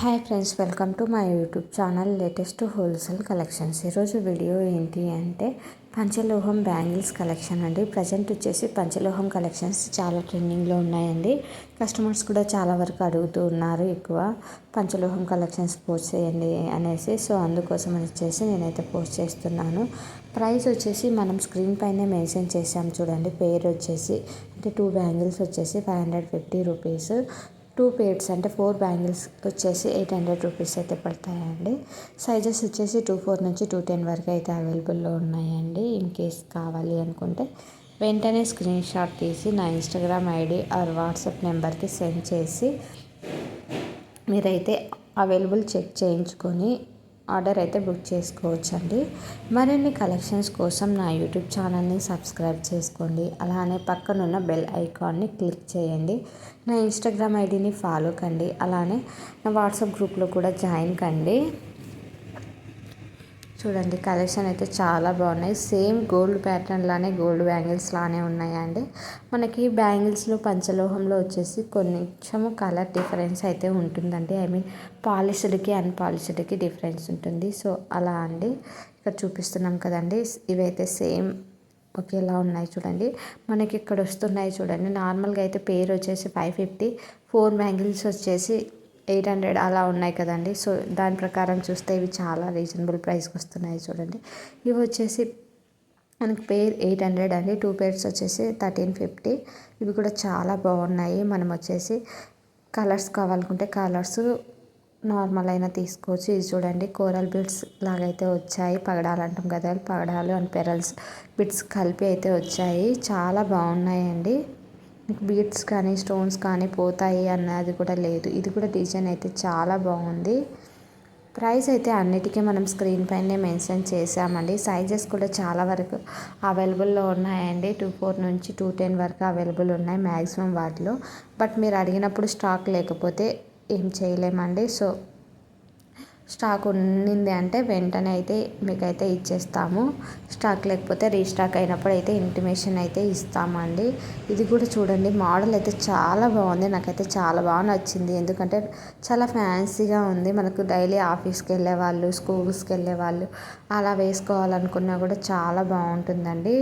Hi friends welcome to my YouTube channel latest wholesale collections ఈరోజు video ఏంటి అంటే పంచలోహం బ్యాంగిల్స్ కలెక్షన్ అండి. ప్రజెంట్ వచ్చేసి పంచలోహం కలెక్షన్స్ చాలా ట్రెండింగ్లో ఉన్నాయండి. కస్టమర్స్ కూడా చాలా వరకు అడుగుతూ ఉన్నారు ఎక్కువ పంచలోహం కలెక్షన్స్ పోస్ట్ చేయండి అనేసి. సో అందుకోసం వచ్చేసి నేనైతే పోస్ట్ చేస్తున్నాను. ప్రైస్ వచ్చేసి మనం స్క్రీన్ పైనే మెన్షన్ చేసాం చూడండి. పేరు వచ్చేసి అంటే టూ బ్యాంగిల్స్ వచ్చేసి five hundred fifty rupees two pairs అంటే ఫోర్ బ్యాంగిల్స్ వచ్చేసి ఎయిట్ హండ్రెడ్ రూపీస్ అయితే పడతాయండి. సైజెస్ వచ్చేసి టూ ఫోర్ నుంచి టూ టెన్ వరకు అయితే అవైలబుల్లో ఉన్నాయండి. ఇన్ కేస్ కావాలి అనుకుంటే వెంటనే స్క్రీన్ షాట్ తీసి నా ఇన్స్టాగ్రామ్ ఐడి ఆర్ వాట్సాప్ నెంబర్కి సెండ్ చేసి మీరైతే అవైలబుల్ చెక్ చేయించుకొని ఆర్డర్ అయితే బుక్ చేసుకోవచ్చు అండి మరిన్ని కలెక్షన్స్ కోసం నా యూట్యూబ్ ఛానల్ని సబ్స్క్రైబ్ చేసుకోండి. అలానే పక్కనున్న బెల్ ఐకాన్ని క్లిక్ చేయండి. నా ఇన్స్టాగ్రామ్ ఐడిని ఫాలో కండి. అలానే నా వాట్సాప్ గ్రూప్లో కూడా జాయిన్ కండి. చూడండి కలెక్షన్ అయితే చాలా బాగున్నాయి. సేమ్ గోల్డ్ ప్యాటర్న్ లానే గోల్డ్ బ్యాంగిల్స్ లానే ఉన్నాయండి. మనకి బ్యాంగిల్స్లో పంచలోహంలో వచ్చేసి కొంచెము కలర్ డిఫరెన్స్ అయితే ఉంటుందండి. ఐ మీన్ పాలిష్డ్కి అన్పాలిష్డ్కి డిఫరెన్స్ ఉంటుంది. సో అలా అండి. ఇక్కడ చూపిస్తున్నాం కదండి. ఇవైతే సేమ్ ఒకేలా ఉన్నాయి చూడండి. మనకి ఇక్కడ వస్తున్నాయి చూడండి. నార్మల్గా అయితే పేరు వచ్చేసి ఫైవ్ ఫిఫ్టీ. ఫోర్ బ్యాంగిల్స్ వచ్చేసి ఎయిట్ హండ్రెడ్ అలా ఉన్నాయి కదండి. సో దాని ప్రకారం చూస్తే ఇవి చాలా రీజనబుల్ ప్రైస్కి వస్తున్నాయి చూడండి. ఇవి వచ్చేసి మనకి పేర్ ఎయిట్ హండ్రెడ్ అండి. టూ పేర్స్ వచ్చేసి థర్టీన్ ఫిఫ్టీ. ఇవి కూడా చాలా బాగున్నాయి. మనం వచ్చేసి కలర్స్ కావాలనుకుంటే కలర్స్ నార్మల్ అయినా తీసుకోవచ్చు. ఇది చూడండి కోరల్ బిట్స్ లాగైతే వచ్చాయి. పగడాలు అంటాం కదా పగడాలు అండ్ పెరల్స్ బిట్స్ కలిపి అయితే వచ్చాయి. చాలా బాగున్నాయండి. బీడ్స్ కానీ స్టోన్స్ కానీ పోతాయి అన్నది కూడా లేదు. ఇది కూడా డిజైన్ అయితే చాలా బాగుంది. ప్రైస్ అయితే అన్నిటికీ మనం స్క్రీన్ పైనే మెన్షన్ చేసామండి సైజెస్ కూడా చాలా వరకు అవైలబుల్లో ఉన్నాయండి. టూ ఫోర్ నుంచి టూ టెన్ వరకు అవైలబుల్ ఉన్నాయి మ్యాక్సిమం వాటిలో. బట్ మీరు అడిగినప్పుడు స్టాక్ లేకపోతే ఏం చేయలేమండి. సో స్టాక్ ఉన్నింది అంటే వెంటనే అయితే మీకైతే ఇచ్చేస్తాము. స్టాక్ లేకపోతే రీస్టాక్ అయినప్పుడు అయితే ఇంటిమేషన్ అయితే ఇస్తామండి. ఇది కూడా చూడండి మోడల్ అయితే చాలా బాగుంది. నాకైతే చాలా బాగా నచ్చింది. ఎందుకంటే చాలా ఫ్యాన్సీగా ఉంది. మనకు డైలీ ఆఫీస్కి వెళ్ళే వాళ్ళు స్కూల్స్కి వెళ్ళే వాళ్ళు అలా వేసుకోవాలనుకున్నా కూడా చాలా బాగుంటుందండి.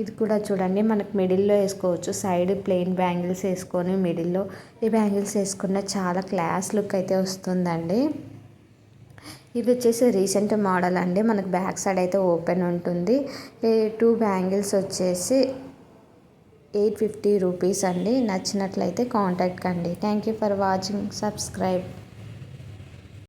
ఇది కూడా చూడండి మనకు మిడిల్లో వేసుకోవచ్చు. సైడ్ ప్లెయిన్ బ్యాంగిల్స్ వేసుకొని మిడిల్లో ఈ బ్యాంగిల్స్ వేసుకున్న చాలా క్లాస్ లుక్ అయితే వస్తుందండి. ఇది వచ్చేసి రీసెంట్ మోడల్ అండి. మనకు బ్యాక్ సైడ్ అయితే ఓపెన్ ఉంటుంది. ఈ టూ బ్యాంగిల్స్ వచ్చేసి ఎయిట్ ఫిఫ్టీ రూపీస్ అండి. నచ్చినట్లయితే కాంటాక్ట్ కండి. Thank you for watching. Subscribe.